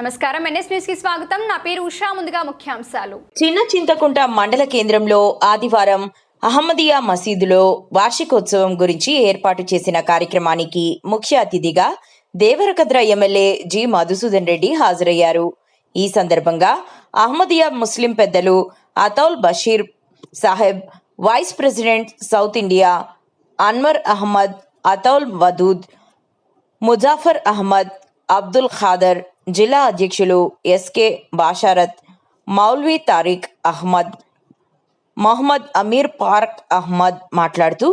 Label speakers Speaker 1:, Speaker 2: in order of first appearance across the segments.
Speaker 1: నమస్కారం ఎన్ఎస్ కి స్వాగతం నా పేరు ఉషా ముందుగా ముఖ్యాంశాలు
Speaker 2: చిన్న చింతకుంట మండల కేంద్రంలో ఆదివారం అహ్మదియా మసీదులో వార్షికోత్సవం గురించి ఏర్పాటు చేసిన కార్యక్రమానికి ముఖ్య అతిథిగా దేవరకద్ర ఎమ్మెల్యే జి మధుసూదన్ రెడ్డి హాజరయ్యారు ఈ సందర్భంగా అహ్మదియా ముస్లిం పెద్దలు Ataul Bashir Sahib vice president South India Anwar Ahmad Ataul Wadood Muzaffar Ahmad Abdul Khadar జిల్లా అధ్యక్షులు ఎస్కే బాషారత్ మౌల్వీ తారిక్ అహ్మద్ మహమ్మద్ అమీర్ పార్క్ అహ్మద్ మాట్లాడుతూ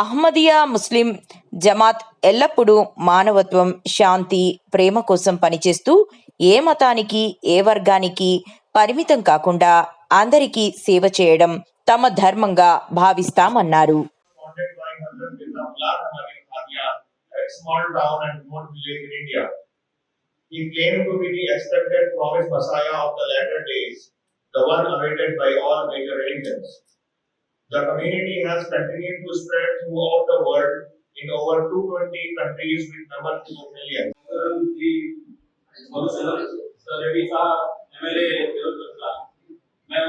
Speaker 2: అహ్మదియా ముస్లిం జమాత్ ఎల్లప్పుడూ మానవత్వం శాంతి ప్రేమ కోసం పనిచేస్తూ ఏ మతానికి ఏ వర్గానికి పరిమితం కాకుండా అందరికీ సేవ చేయడం తమ ధర్మంగా భావిస్తామన్నారు
Speaker 3: small town and remote village in India. He claimed to be the expected promised Messiah of the latter days, the one awaited by all major religions. The community has continued to spread throughout the world in over 220 countries with
Speaker 4: number 2 million. मैं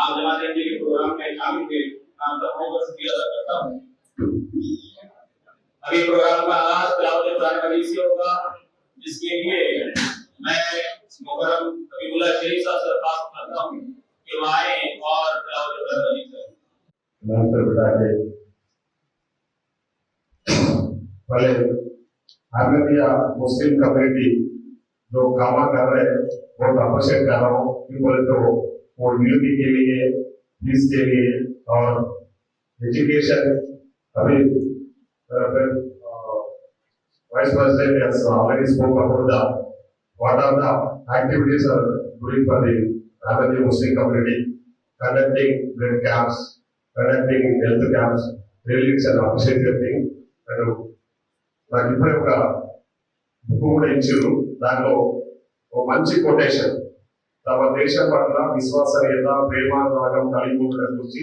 Speaker 4: आप जमात के programme में शामिल हुए आपका बहुत शुक्रिया अदा करता हूँ अभी प्रोग्राम का आगाज के बारे में से होगा जिसके लिए मैं मुहर्रम हबीबुल्लाह शरीफ साहब से पास करता हूं कि वो आए और के बारे में करें
Speaker 5: मैं सर बता के पहले आप मुस्लिम कम्युनिटी जो काम कर रहे हैं बहुत अप्रिशिएट कर रहा हूँ कि बोले तो वो यूनिटी के लिए पीस के लिए और एजुकेशन अभी వైస్ ప్రెసిడెంట్ ఆల్రెడీ స్పోక్ అప్పుడు what are the activities Muslim community conducting camps conducting health camps రిలీక్స్ and appreciate నాకు ఇప్పుడే ఒక బుక్ కూడా దాంట్లో ఒక మంచి కొటేషన్ తమ దేశం పట్ల విశ్వాసనీయత ప్రేమ నాగం కలిగి ఉండడం గురించి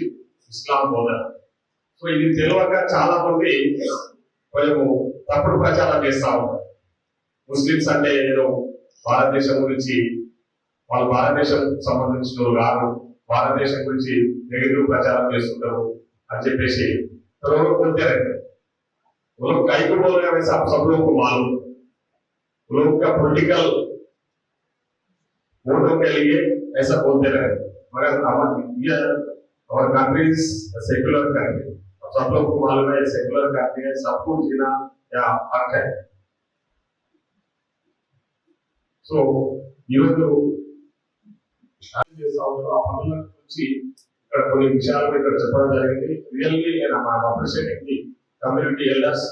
Speaker 5: ఇస్లాం బోధన कोई दिलवा का चालापंडी कोई तपर प्रचारम చేస్తుండు ముస్లింస్ అంటే ఏదో బంగ్లాదేశ్ గురించి వాళ్ళ బంగ్లాదేశం సంబంధిస్తురు గారు బంగ్లాదేశం గురించి నెగటివ్ ప్రచారం చేస్తుంటరు అని చెప్పేసి తloro ఉంటారే బోర్ కైకు బోలేరు సబ్సమొకు వాళ్ళు లోంగక పొలిటికల్ బోర్డర్ కొలియే ਐసా बोलते ਰਹతరు మరి our year our Congress secular Congress सब लोग को मालूम है सेकुलर करते हैं सबको जीना या हक है సో ఈరోజు అప్పట్లో నుంచి ఇక్కడ కొన్ని విషయాలు ఇక్కడ చెప్పడం జరిగింది రియల్లీ నేను మా appreciating the community elders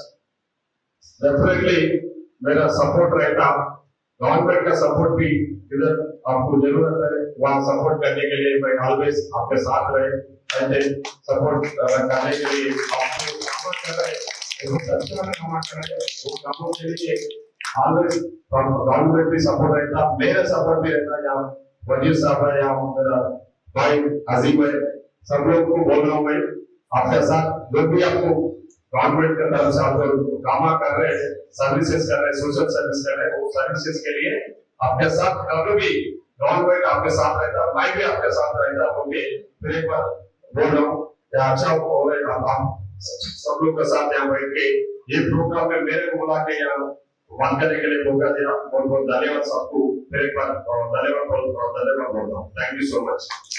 Speaker 5: definitely Mera support right of government का सपोर्ट भी इधर आपको जरूरत है वहां सपोर्ट करने के लिए मैं ऑलवेज आपके साथ रहे सपोर्ट uh, करने के लिए आपको काम अच्छा कर रहे वो कामों के लिए ऑलवेज गवर्नमेंट भी सपोर्ट रहता मेरा सपोर्ट भी रहता यहाँ वजीर साहब है यहाँ मेरा भाई है सब लोग को बोल रहा हूँ मैं आपके साथ जो भी आपको गवर्नमेंट के तरफ साहब जो कामा कर रहे हैं सर्विसेज कर रहे हैं सोशल सर्विस कर रहे हैं वो सर्विसेज के लिए आपके साथ कभी भी गवर्नमेंट आपके साथ रहता मैं भी आपके साथ रहता हूँ फिर एक बार बोल रहा हूँ अच्छा हो आप सब लोग के साथ यहाँ बैठ के ये प्रोग्राम में मेरे बोला के यहाँ बात करने के लिए मौका दिया बहुत बहुत धन्यवाद सबको मेरे बार धन्यवाद बहुत बहुत धन्यवाद बोलता हूँ थैंक यू सो मच